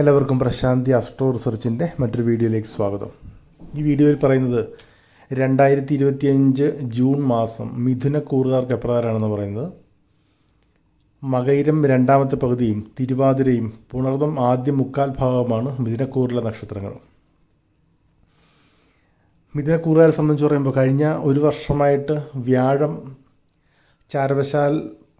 എല്ലാവർക്കും പ്രശാന്തി അസ്ട്രോ റിസർച്ചിന്റെ മറ്റൊരു വീഡിയോയിലേക്ക് സ്വാഗതം. ഈ വീഡിയോയിൽ പറയുന്നത് രണ്ടായിരത്തി ഇരുപത്തിയഞ്ച് ജൂൺ മാസം മിഥുനക്കൂറുകാർക്ക് എപ്രകാരമാണെന്ന് പറയുന്നത്? മകൈരം രണ്ടാമത്തെ പകുതിയും തിരുവാതിരയും പുണർദം ആദ്യ മുക്കാൽ ഭാഗമാണ് മിഥുനക്കൂറിലെ നക്ഷത്രങ്ങൾ. മിഥുനക്കൂറുകാരെ സംബന്ധിച്ച് പറയുമ്പോൾ കഴിഞ്ഞ ഒരു വർഷമായിട്ട് വ്യാഴം ചാരവശാൽ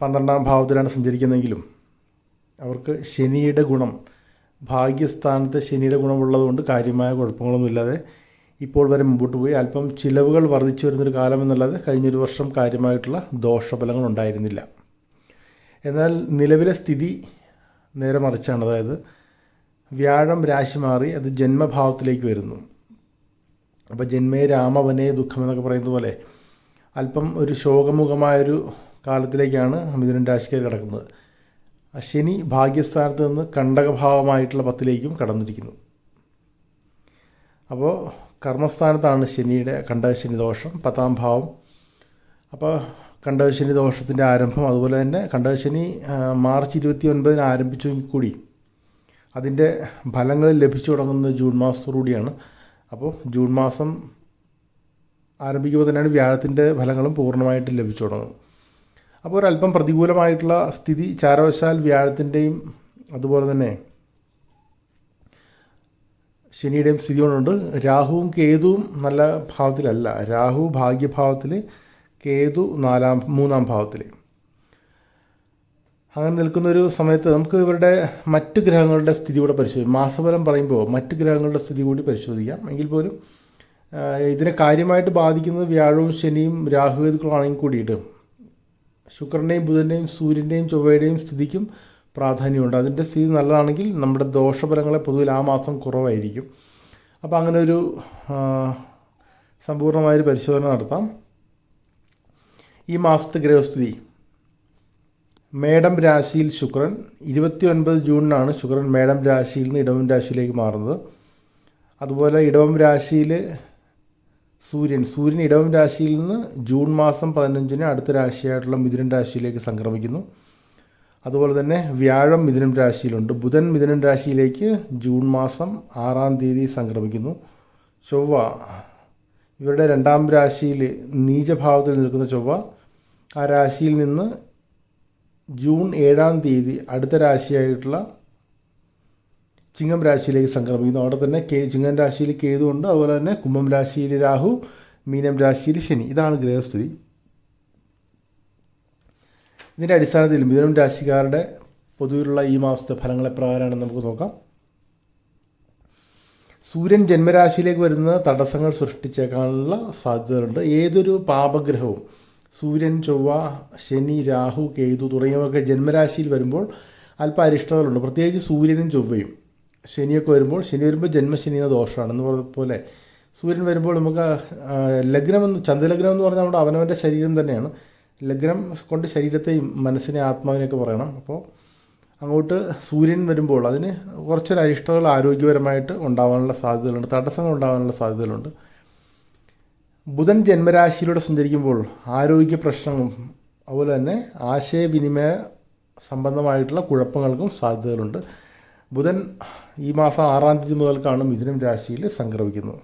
പന്ത്രണ്ടാം ഭാവത്തിലാണ് സഞ്ചരിക്കുന്നതെങ്കിലും അവർക്ക് ശനിയുടെ ഗുണം ഭാഗ്യസ്ഥാനത്ത് ശനിയുടെ ഗുണമുള്ളതുകൊണ്ട് കാര്യമായ കുഴപ്പങ്ങളൊന്നുമില്ലാതെ ഇപ്പോൾ വരെ മുമ്പോട്ട് പോയി. അല്പം ചിലവുകൾ വർദ്ധിച്ചു വരുന്നൊരു കാലം എന്നുള്ളത് കഴിഞ്ഞൊരു വർഷം കാര്യമായിട്ടുള്ള ദോഷഫലങ്ങൾ ഉണ്ടായിരുന്നില്ല. എന്നാൽ നിലവിലെ സ്ഥിതി നേരെ മറിച്ചാണ്. അതായത് വ്യാഴം രാശി മാറി അത് ജന്മഭാവത്തിലേക്ക് വരുന്നു. അപ്പോൾ ജന്മേ രാമവനെ ദുഃഖം എന്നൊക്കെ പറയുന്നത് പോലെ അല്പം ഒരു ശോകമുഖമായൊരു കാലത്തിലേക്കാണ് മിഥുനൻ രാശിക്കാർ കിടക്കുന്നത്. ശനി ഭാഗ്യസ്ഥാനത്ത് നിന്ന് കണ്ടകഭാവമായിട്ടുള്ള പത്തിലേക്കും കടന്നിരിക്കുന്നു. അപ്പോൾ കർമ്മസ്ഥാനത്താണ് ശനിയുടെ കണ്ടകശനി ദോഷം പത്താം ഭാവം. അപ്പോൾ കണ്ടകശനി ദോഷത്തിന്റെ ആരംഭം അതുപോലെ തന്നെ കണ്ടകശനി മാർച്ച് ഇരുപത്തി ഒൻപതിന് ആരംഭിച്ചെങ്കിൽ കൂടി അതിന്റെ ഫലങ്ങൾ ലഭിച്ചു തുടങ്ങുന്നത് ജൂൺ മാസത്തോടുകൂടിയാണ് അപ്പോൾ ജൂൺ മാസം ആരംഭിക്കുമ്പോൾ തന്നെയാണ് വ്യാഴത്തിന്റെ ഫലങ്ങളും പൂർണമായിട്ട് ലഭിച്ചു തുടങ്ങുന്നത്. അപ്പോൾ ഒരല്പം പ്രതികൂലമായിട്ടുള്ള സ്ഥിതി ചാരവശാൽ വ്യാഴത്തിന്റെയും അതുപോലെ തന്നെ ശനിയുടെയും സ്ഥിതി കൊണ്ടുണ്ട്. രാഹുവും കേതുവും നല്ല ഭാവത്തിലല്ല. രാഹു ഭാഗ്യഭാവത്തിൽ കേതു നാലാം മൂന്നാം ഭാവത്തിൽ അങ്ങനെ നിൽക്കുന്ന ഒരു സമയത്ത് നമുക്ക് ഇവരുടെ മറ്റ് ഗ്രഹങ്ങളുടെ സ്ഥിതി കൂടെ പരിശോധിക്കാം. മാസഫലം പറയുമ്പോൾ മറ്റ് ഗ്രഹങ്ങളുടെ സ്ഥിതി കൂടി പരിശോധിക്കാം. എങ്കിൽ പോലും ഇതിനെ കാര്യമായിട്ട് ബാധിക്കുന്നത് വ്യാഴവും ശനിയും രാഹുവേതുക്കളാണെങ്കിൽ കൂടിയിട്ട് ശുക്രന്റെയും ബുധന്റെയും സൂര്യന്റെയും ചൊവ്വയുടെയും സ്ഥിതിക്കും പ്രാധാന്യമുണ്ട്. അതിന്റെ സ്ഥിതി നല്ലതാണെങ്കിൽ നമ്മുടെ ദോഷഫലങ്ങളെ പൊതുവിൽ ആ മാസം കുറവായിരിക്കും. അപ്പോൾ അങ്ങനെ ഒരു സമ്പൂർണമായൊരു പരിശോധന നടത്താം. ഈ മാസത്തെ ഗ്രഹസ്ഥിതി. മേടം രാശിയിൽ ശുക്രൻ ഇരുപത്തി ഒൻപത് ജൂണിനാണ് ശുക്രൻ മേടം രാശിയിൽ നിന്ന് ഇടവം രാശിയിലേക്ക് മാറുന്നത്. അതുപോലെ ഇടവം രാശിയിൽ സൂര്യൻ. സൂര്യൻ ഇടവം രാശിയിൽ നിന്ന് ജൂൺ മാസം പതിനഞ്ചിന് അടുത്ത രാശിയായിട്ടുള്ള മിഥുനം രാശിയിലേക്ക് സംക്രമിക്കുന്നു. അതുപോലെ തന്നെ വ്യാഴം മിഥുനം രാശിയിലുണ്ട്. ബുധൻ മിഥുനം രാശിയിലേക്ക് ജൂൺ മാസം ആറാം തീയതി സംക്രമിക്കുന്നു. ചൊവ്വ ഇവരുടെ രണ്ടാം രാശിയിൽ നീചഭാവത്തിൽ നിൽക്കുന്ന ചൊവ്വ ആ രാശിയിൽ നിന്ന് ജൂൺ ഏഴാം തീയതി അടുത്ത രാശിയായിട്ടുള്ള ചിങ്ങം രാശിയിലേക്ക് സംക്രമിക്കുന്നു അവിടെ തന്നെ കേ ചിങ്ങം രാശിയിൽ കേതുണ്ട് അതുപോലെ തന്നെ കുംഭം രാശിയിൽ രാഹു മീനം രാശിയിൽ ശനി. ഇതാണ് ഗ്രഹസ്ഥിതി. ഇതിന്റെ അടിസ്ഥാനത്തിൽ മിഥുനം രാശിക്കാരുടെ പൊതുവിലുള്ള ഈ മാസത്തെ ഫലങ്ങളെ പ്രകാരമാണ് നമുക്ക് നോക്കാം. സൂര്യൻ ജന്മരാശിയിലേക്ക് വരുന്ന തടസ്സങ്ങൾ സൃഷ്ടിച്ചേക്കാനുള്ള സാധ്യതകളുണ്ട്. ഏതൊരു പാപഗ്രഹവും സൂര്യൻ ചൊവ്വ ശനി രാഹു കേതു തുടങ്ങിയവയൊക്കെ ജന്മരാശിയിൽ വരുമ്പോൾ അല്പ അരിഷ്ടതകളുണ്ട്. പ്രത്യേകിച്ച് സൂര്യനും ചൊവ്വയും. ശനിയൊക്കെ വരുമ്പോൾ ശനി വരുമ്പോൾ ജന്മശനി എന്ന ദോഷമാണ്. എന്ന് പറഞ്ഞ പോലെ സൂര്യൻ വരുമ്പോൾ നമുക്ക് ലഗ്നം എന്ന് ചന്ദ്രലഗ്നം എന്ന് പറഞ്ഞാൽ നമ്മുടെ അവനവന്റെ ശരീരം തന്നെയാണ്. ലഗ്നം കൊണ്ട് ശരീരത്തെയും മനസ്സിനെ ആത്മാവിനെയൊക്കെ പറയണം. അപ്പോൾ അങ്ങോട്ട് സൂര്യൻ വരുമ്പോൾ അതിന് കുറച്ചൊരു അരിഷ്ടകൾ ആരോഗ്യപരമായിട്ട് ഉണ്ടാകാനുള്ള സാധ്യതകളുണ്ട്. തടസ്സങ്ങൾ ഉണ്ടാകാനുള്ള സാധ്യതകളുണ്ട്. ബുധൻ ജന്മരാശിയിലൂടെ സഞ്ചരിക്കുമ്പോൾ ആരോഗ്യ പ്രശ്നങ്ങളും അതുപോലെ തന്നെ ആശയവിനിമയ സംബന്ധമായിട്ടുള്ള കുഴപ്പങ്ങൾക്കും സാധ്യതകളുണ്ട്. ബുധൻ ഈ മാസം ആറാം തീയതി മുതൽക്കാണ് മിഥുനം രാശിയിൽ സംക്രമിക്കുന്നത്.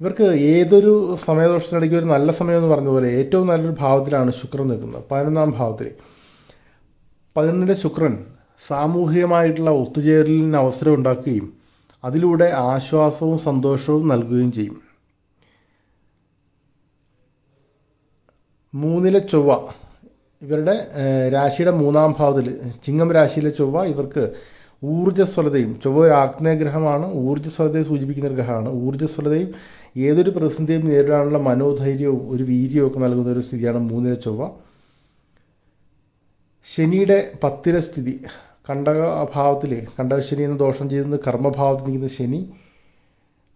ഇവർക്ക് ഏതൊരു സമയദോഷത്തിനിടയ്ക്ക് ഒരു നല്ല സമയം എന്ന് പറഞ്ഞതുപോലെ ഏറ്റവും നല്ലൊരു ഭാവത്തിലാണ് ശുക്രൻ നിൽക്കുന്നത്. പതിനൊന്നാം ഭാവത്തിൽ. പതിനൊന്നിലെ ശുക്രൻ സാമൂഹികമായിട്ടുള്ള ഒത്തുചേരലിന് അവസരം ഉണ്ടാക്കുകയും അതിലൂടെ ആശ്വാസവും സന്തോഷവും നൽകുകയും ചെയ്യും. മൂന്നിലെ ചൊവ്വ. ഇവരുടെ രാശിയുടെ മൂന്നാം ഭാവത്തിൽ ചിങ്ങം രാശിയിലെ ചൊവ്വ ഇവർക്ക് ഊർജസ്വലതയും ചൊവ്വ ഒരു ആഗ്നേയഗ്രഹമാണ് ഊർജസ്വലതയെ സൂചിപ്പിക്കുന്ന ഒരു ഗ്രഹമാണ്. ഊർജസ്വലതയും ഏതൊരു പ്രതിസന്ധിയും നേരിടാനുള്ള മനോധൈര്യവും ഒരു വീര്യവും ഒക്കെ നൽകുന്ന ഒരു സ്ഥിതിയാണ് മൂന്നിലെ ചൊവ്വ. ശനിയുടെ പത്തിലെ സ്ഥിതി കണ്ടക ഭാവത്തിൽ കണ്ടകശനി എന്ന ദോഷം ചെയ്യുന്നത് കർമ്മഭാവത്തിൽ നിൽക്കുന്ന ശനി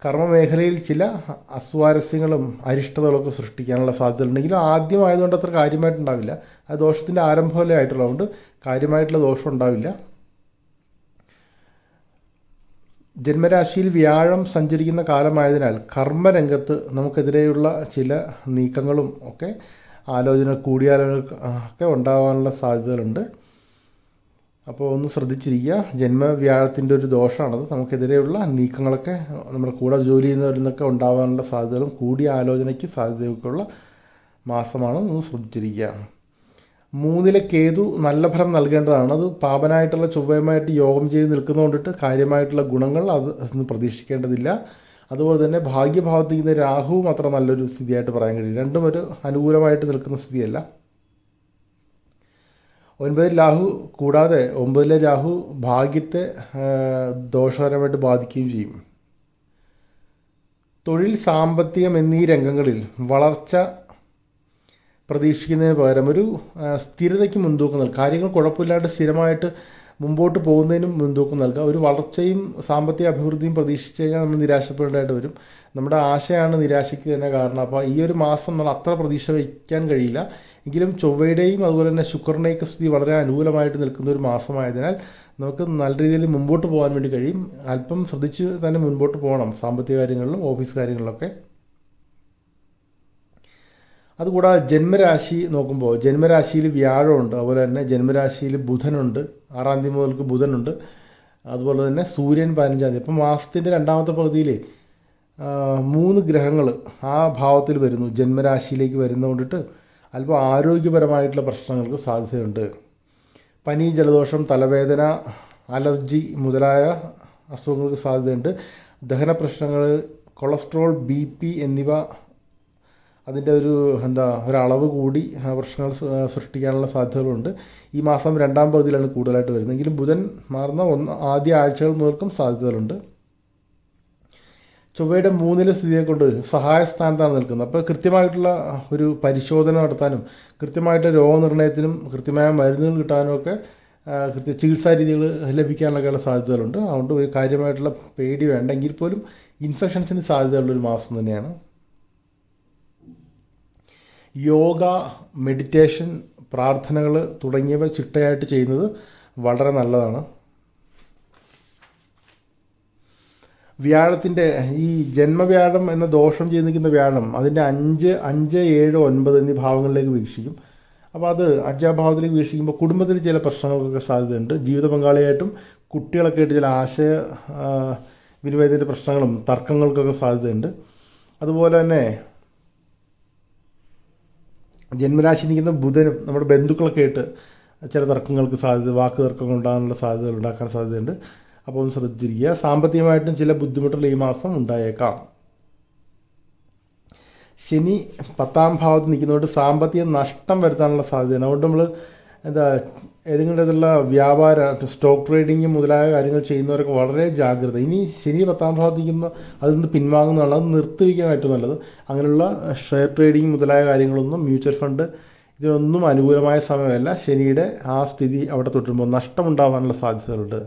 കർമ്മമേഖലയിൽ ചില അസ്വാരസ്യങ്ങളും അരിഷ്ടതകളൊക്കെ സൃഷ്ടിക്കാനുള്ള സാധ്യതകളുണ്ടെങ്കിലും ആദ്യമായതുകൊണ്ട് അത്ര കാര്യമായിട്ടുണ്ടാവില്ല. അത് ദോഷത്തിന്റെ ആരംഭമല്ലേ ആയിട്ടുള്ളതുകൊണ്ട് കാര്യമായിട്ടുള്ള ദോഷം ഉണ്ടാവില്ല. ജന്മരാശിയിൽ വ്യാഴം സഞ്ചരിക്കുന്ന കാലമായതിനാൽ കർമ്മരംഗത്ത് നമുക്കെതിരെയുള്ള ചില നീക്കങ്ങളും ഒക്കെ ആലോചന കൂടിയാലോചന ഒക്കെ ഉണ്ടാകാനുള്ള സാധ്യതകളുണ്ട്. അപ്പോൾ ഒന്ന് ശ്രദ്ധിച്ചിരിക്കുക. ജന്മവ്യാഴത്തിന്റെ ഒരു ദോഷമാണത്. നമുക്കെതിരെയുള്ള നീക്കങ്ങളൊക്കെ നമ്മുടെ കൂടെ ജോലി ചെയ്യുന്നവരിൽ നിന്നൊക്കെ ഉണ്ടാകാനുള്ള സാധ്യതകളും കൂടിയ ആലോചനയ്ക്ക് സാധ്യതയൊക്കെയുള്ള മാസമാണ്. ഒന്ന് ശ്രദ്ധിച്ചിരിക്കുക. മൂന്നിലെ കേതു നല്ല ഫലം നൽകേണ്ടതാണ്. അത് പാപനായിട്ടുള്ള ചൊവ്വയുമായിട്ട് യോഗം ചെയ്ത് നിൽക്കുന്നതുകൊണ്ടിട്ട് കാര്യമായിട്ടുള്ള ഗുണങ്ങൾ അത് പ്രതീക്ഷിക്കേണ്ടതില്ല. അതുപോലെ തന്നെ ഭാഗ്യഭാവത്തിൽ നിൽക്കുന്ന രാഹുവും അത്ര നല്ലൊരു സ്ഥിതിയായിട്ട് പറയാൻ കഴിയും രണ്ടും ഒരു അനുകൂലമായിട്ട് നിൽക്കുന്ന സ്ഥിതിയല്ല. ഒൻപതിൽ രാഹു കൂടാതെ ഒമ്പതിലെ രാഹു ഭാഗ്യത്തെ ദോഷകരമായിട്ട് ബാധിക്കുകയും ചെയ്യും. തൊഴിൽ സാമ്പത്തികം എന്നീ രംഗങ്ങളിൽ വളർച്ച പ്രതീക്ഷിക്കുന്നതിന് പകരം ഒരു സ്ഥിരതയ്ക്ക് മുൻതൂക്കം നൽകും. കാര്യങ്ങൾ കുഴപ്പമില്ലാണ്ട് സ്ഥിരമായിട്ട് മുമ്പോട്ട് പോകുന്നതിനും മുൻതൂക്കം നൽകുക ഒരു വളർച്ചയും സാമ്പത്തിക അഭിവൃദ്ധിയും പ്രതീക്ഷിച്ച് കഴിഞ്ഞാൽ നമ്മൾ നിരാശപ്പെടേണ്ടതായിട്ട് വരും. നമ്മുടെ ആശയാണ് നിരാശയ്ക്ക് തന്നെ കാരണം. അപ്പോൾ ഈ ഒരു മാസം നമ്മൾ അത്ര പ്രതീക്ഷ വയ്ക്കാൻ കഴിയില്ല. എങ്കിലും ചൊവ്വയുടെയും അതുപോലെ തന്നെ ശുക്രന്റെയൊക്കെ സ്ഥിതി വളരെ അനുകൂലമായിട്ട് നിൽക്കുന്ന ഒരു മാസമായതിനാൽ നമുക്ക് നല്ല രീതിയിൽ മുമ്പോട്ട് പോകാൻ വേണ്ടി കഴിയും. അല്പം ശ്രദ്ധിച്ച് തന്നെ മുൻപോട്ട് പോകണം സാമ്പത്തിക കാര്യങ്ങളിലും ഓഫീസ് കാര്യങ്ങളിലൊക്കെ. അതുകൂടാതെ ജന്മരാശി നോക്കുമ്പോൾ ജന്മരാശിയിൽ വ്യാഴമുണ്ട്. അതുപോലെ തന്നെ ജന്മരാശിയിൽ ബുധനുണ്ട്. ആറാം തീയതി മുതൽക്ക് ബുധനുണ്ട്. അതുപോലെ തന്നെ സൂര്യൻ പതിനഞ്ചാം തീയതി. അപ്പം മാസത്തിന്റെ രണ്ടാമത്തെ പകുതിയിൽ മൂന്ന് ഗ്രഹങ്ങൾ ആ ഭാവത്തിൽ വരുന്നു. ജന്മരാശിയിലേക്ക് വരുന്നതുകൊണ്ടിട്ട് അല്പം ആരോഗ്യപരമായിട്ടുള്ള പ്രശ്നങ്ങൾക്ക് സാധ്യതയുണ്ട്. പനി ജലദോഷം തലവേദന അലർജി മുതലായ അസുഖങ്ങൾക്ക് സാധ്യതയുണ്ട്. ദഹന പ്രശ്നങ്ങൾ കൊളസ്ട്രോൾ ബി പി എന്നിവ അതിന്റെ ഒരു എന്താ ഒരളവ് കൂടി പ്രശ്നങ്ങൾ സൃഷ്ടിക്കാനുള്ള സാധ്യതകളുണ്ട്. ഈ മാസം രണ്ടാം പകുതിയിലാണ് കൂടുതലായിട്ട് വരുന്നത്. എങ്കിലും ബുധൻ മാറുന്ന ഒന്ന് ആദ്യ ആഴ്ചകൾ മുതൽക്കും സാധ്യതകളുണ്ട്. ചൊവ്വയുടെ മൂന്നിലെ സ്ഥിതിയെ കൊണ്ട് സഹായ സ്ഥാനത്താണ് നിൽക്കുന്നത്. അപ്പോൾ കൃത്യമായിട്ടുള്ള ഒരു പരിശോധന നടത്താനും കൃത്യമായിട്ട് രോഗനിർണയത്തിനും കൃത്യമായ മരുന്നുകൾ കിട്ടാനും ഒക്കെ കൃത്യ ചികിത്സാ രീതികൾ ലഭിക്കാനൊക്കെയുള്ള സാധ്യതകളുണ്ട്. അതുകൊണ്ട് ഒരു കാര്യമായിട്ടുള്ള പേടി വേണ്ടെങ്കിൽ പോലും ഇൻഫെക്ഷൻസിന് സാധ്യതയുള്ളൊരു മാസം തന്നെയാണ്. യോഗ മെഡിറ്റേഷൻ പ്രാർത്ഥനകൾ തുടങ്ങിയവ ചിട്ടയായിട്ട് ചെയ്യുന്നത് വളരെ നല്ലതാണ്. വ്യാഴത്തിന്റെ ഈ ജന്മവ്യാഴം എന്ന ദോഷം ചെയ്ത് നിൽക്കുന്ന വ്യാഴം അതിന്റെ അഞ്ച് അഞ്ച് ഏഴ് ഒൻപത് എന്നീ ഭാവങ്ങളിലേക്ക് വീക്ഷിക്കും. അപ്പോൾ അത് അഞ്ചാം ഭാവത്തിലേക്ക് വീക്ഷിക്കുമ്പോൾ കുടുംബത്തിൽ ചില പ്രശ്നങ്ങൾക്കൊക്കെ സാധ്യതയുണ്ട്. ജീവിത പങ്കാളിയായിട്ടും കുട്ടികളൊക്കെ ആയിട്ട് ചില ആശയ വിനിമയത്തിന്റെ പ്രശ്നങ്ങളും തർക്കങ്ങൾക്കൊക്കെ സാധ്യതയുണ്ട്. അതുപോലെ തന്നെ ജന്മരാശി നിൽക്കുന്ന ബുധനും നമ്മുടെ ബന്ധുക്കളൊക്കെ ആയിട്ട് ചില തർക്കങ്ങൾക്ക് സാധ്യത വാക്ക് തർക്കങ്ങൾ ഉണ്ടാകാനുള്ള സാധ്യതകൾ ഉണ്ടാക്കാൻ സാധ്യതയുണ്ട്. അപ്പോൾ ഒന്ന് ശ്രദ്ധിച്ചിരിക്കുക. സാമ്പത്തികമായിട്ടും ചില ബുദ്ധിമുട്ടുകൾ ഈ മാസം ഉണ്ടായേക്കാം. ശനി പത്താം ഭാവത്ത് നിൽക്കുന്നതുകൊണ്ട് സാമ്പത്തിക നഷ്ടം വരുത്താനുള്ള സാധ്യതയാണ്. അതുകൊണ്ട് നമ്മൾ എന്താ തരത്തിലുള്ള വ്യാപാര സ്റ്റോക്ക് ട്രേഡിങ് മുതലായ കാര്യങ്ങൾ ചെയ്യുന്നവരൊക്കെ വളരെ ജാഗ്രത. ഇനി ശനി പത്താം ഭാഗത്ത് നിൽക്കുന്ന അതിൽ നിന്ന് പിൻവാങ്ങുന്നതാണ് അത് നിർത്തിവെക്കാൻ ഏറ്റവും നല്ലത്. അങ്ങനെയുള്ള ഷെയർ ട്രേഡിങ് മുതലായ കാര്യങ്ങളൊന്നും മ്യൂച്വൽ ഫണ്ട് ഇതിനൊന്നും അനുകൂലമായ സമയമല്ല. ശനിയുടെ ആ സ്ഥിതി അവിടെ തുടരുമ്പോൾ നഷ്ടമുണ്ടാകാനുള്ള സാധ്യതകളുണ്ട്.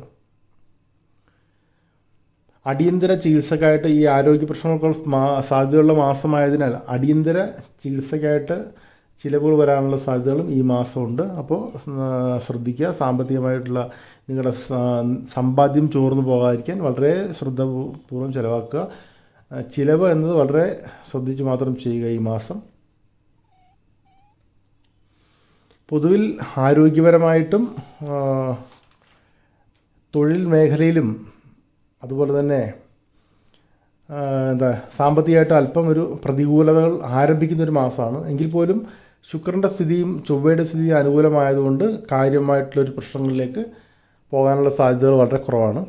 അടിയന്തര ചികിത്സക്കായിട്ട് ഈ ആരോഗ്യ പ്രശ്നങ്ങൾക്ക് സാധ്യതയുള്ള മാസമായതിനാൽ അടിയന്തര ചികിത്സയ്ക്കായിട്ട് ചിലവുകൾ വരാനുള്ള സാധ്യതകളും ഈ മാസമുണ്ട്. അപ്പോൾ ശ്രദ്ധിക്കുക. സാമ്പത്തികമായിട്ടുള്ള നിങ്ങളുടെ സമ്പാദ്യം ചോർന്നു പോകാതിരിക്കാൻ വളരെ ശ്രദ്ധപൂർവം ചിലവാക്കുക. ചിലവ് എന്നത് വളരെ ശ്രദ്ധിച്ച് മാത്രം ചെയ്യുക ഈ മാസം. പൊതുവിൽ ആരോഗ്യപരമായിട്ടും തൊഴിൽ മേഖലയിലും അതുപോലെ തന്നെ എന്താ സാമ്പത്തികമായിട്ട് അല്പം ഒരു പ്രതികൂലതകൾ ആരംഭിക്കുന്ന ഒരു മാസമാണ്. എങ്കിൽ പോലും ശുക്രന്റെ സ്ഥിതിയും ചൊവ്വയുടെ സ്ഥിതിയും അനുകൂലമായതുകൊണ്ട് കാര്യമായിട്ടുള്ളൊരു പ്രശ്നങ്ങളിലേക്ക് പോകാനുള്ള സാധ്യതകൾ വളരെ കുറവാണ്.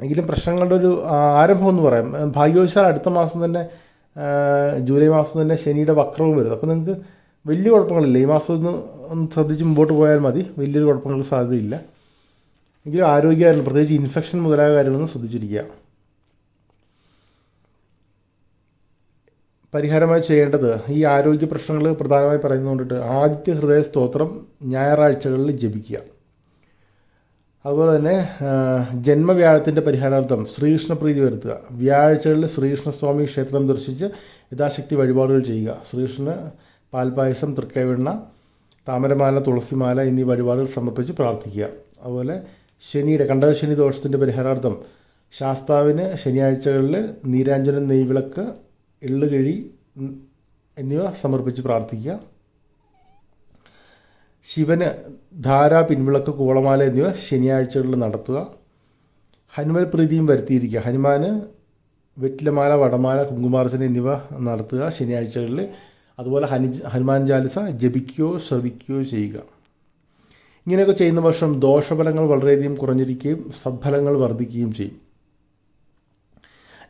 എങ്കിലും പ്രശ്നങ്ങളുടെ ഒരു ആരംഭം എന്ന് പറയാം. ഭാഗ്യവശാൽ അടുത്ത മാസം തന്നെ ജൂലൈ മാസം തന്നെ ശനിയുടെ വക്രവും വരും. അപ്പോൾ നിങ്ങൾക്ക് വലിയ കുഴപ്പങ്ങളില്ല. ഈ മാസം ഒന്ന് ഒന്ന് ശ്രദ്ധിച്ച് മുമ്പോട്ട് പോയാൽ മതി. വലിയൊരു കുഴപ്പങ്ങൾക്ക് സാധ്യതയില്ല. എങ്കിലും ആരോഗ്യമായിരുന്നു. പ്രത്യേകിച്ച് ഇൻഫെക്ഷൻ മുതലായ കാര്യങ്ങളൊന്നും ശ്രദ്ധിച്ചിരിക്കുക. പരിഹാരമായി ചെയ്യേണ്ടത് ഈ ആരോഗ്യ പ്രശ്നങ്ങൾ പ്രധാനമായി പറയുന്നതുകൊണ്ടിട്ട് ആദിത്യ ഹൃദയ സ്തോത്രം ഞായറാഴ്ചകളിൽ ജപിക്കുക. അതുപോലെ തന്നെ ജന്മവ്യാഴത്തിന്റെ പരിഹാരാർത്ഥം ശ്രീകൃഷ്ണപ്രീതി വരുത്തുക. വ്യാഴാഴ്ചകളിൽ ശ്രീകൃഷ്ണസ്വാമി ക്ഷേത്രം ദർശിച്ച് യഥാശക്തി വഴിപാടുകൾ ചെയ്യുക. ശ്രീകൃഷ്ണന് പാൽപായസം തൃക്കൈവെണ്ണ താമരമാല തുളസിമാല എന്നീ വഴിപാടുകൾ സമർപ്പിച്ച് പ്രാർത്ഥിക്കുക. അതുപോലെ ശനിയുടെ കണ്ടകശനി ദോഷത്തിന്റെ പരിഹാരാർത്ഥം ശാസ്താവിന് ശനിയാഴ്ചകളിൽ നീരാഞ്ജനം നെയ്വിളക്ക് എള്ളുകിഴി എന്നിവ സമർപ്പിച്ച് പ്രാർത്ഥിക്കുക. ശിവന് ധാര പിൻവിളക്ക് കോളമാല എന്നിവ ശനിയാഴ്ചകളിൽ നടത്തുക. ഹനുമൽ പ്രീതിയും വരുത്തിയിരിക്കുക. ഹനുമാന് വെറ്റിലമാല വടമാല കുങ്കുമാർച്ചന എന്നിവ നടത്തുക ശനിയാഴ്ചകളിൽ. അതുപോലെ ഹനി ഹനുമാൻ ചാലിസ ജപിക്കുകയോ ശ്രവിക്കുകയോ ചെയ്യുക. ഇങ്ങനെയൊക്കെ ചെയ്യുന്ന വർഷം ദോഷഫലങ്ങൾ വളരെയധികം കുറഞ്ഞിരിക്കുകയും സദ്ഫലങ്ങൾ വർദ്ധിക്കുകയും ചെയ്യും.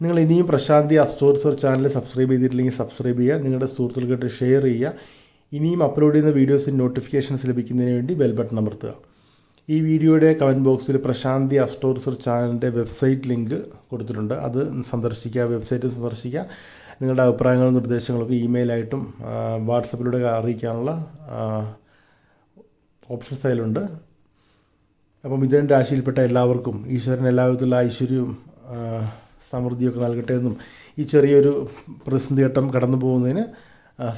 നിങ്ങൾ ഇനിയും പ്രശാന്തി അസ്റ്റോർസർ ചാനൽ സബ്സ്ക്രൈബ് ചെയ്തിട്ടില്ലെങ്കിൽ സബ്സ്ക്രൈബ് ചെയ്യുക. നിങ്ങളുടെ സുഹൃത്തുക്കൾക്ക് ഷെയർ ചെയ്യുക. ഇനിയും അപ്ലോഡ് ചെയ്യുന്ന വീഡിയോസിന് നോട്ടിഫിക്കേഷൻസ് ലഭിക്കുന്നതിന് വേണ്ടി ബെൽ ബട്ടൺ അമർത്തുക. ഈ വീഡിയോയുടെ കമന്റ് ബോക്സിൽ പ്രശാന്തി അസ്റ്റോർസർ ചാനലിന്റെ വെബ്സൈറ്റ് ലിങ്ക് കൊടുത്തിട്ടുണ്ട്. അത് സന്ദർശിക്കുക വെബ്സൈറ്റ് സന്ദർശിക്കുക. നിങ്ങളുടെ അഭിപ്രായങ്ങളും നിർദ്ദേശങ്ങളൊക്കെ ഇമെയിലായിട്ടും വാട്സപ്പിലൂടെ അറിയിക്കാനുള്ള ഓപ്ഷൻസ് അതിലുണ്ട്. അപ്പം മിഥുനൻ രാശിയിൽപ്പെട്ട എല്ലാവർക്കും ഈശ്വരൻ എല്ലാവിധത്തിലുള്ള ഐശ്വര്യവും സമൃദ്ധിയൊക്കെ നൽകട്ടെ എന്നും ഈ ചെറിയൊരു പ്രതിസന്ധി ഘട്ടം കടന്നു പോകുന്നതിന്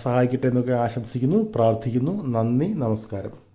സഹായിക്കട്ടെ എന്നൊക്കെ ആശംസിക്കുന്നു പ്രാർത്ഥിക്കുന്നു. നന്ദി നമസ്കാരം.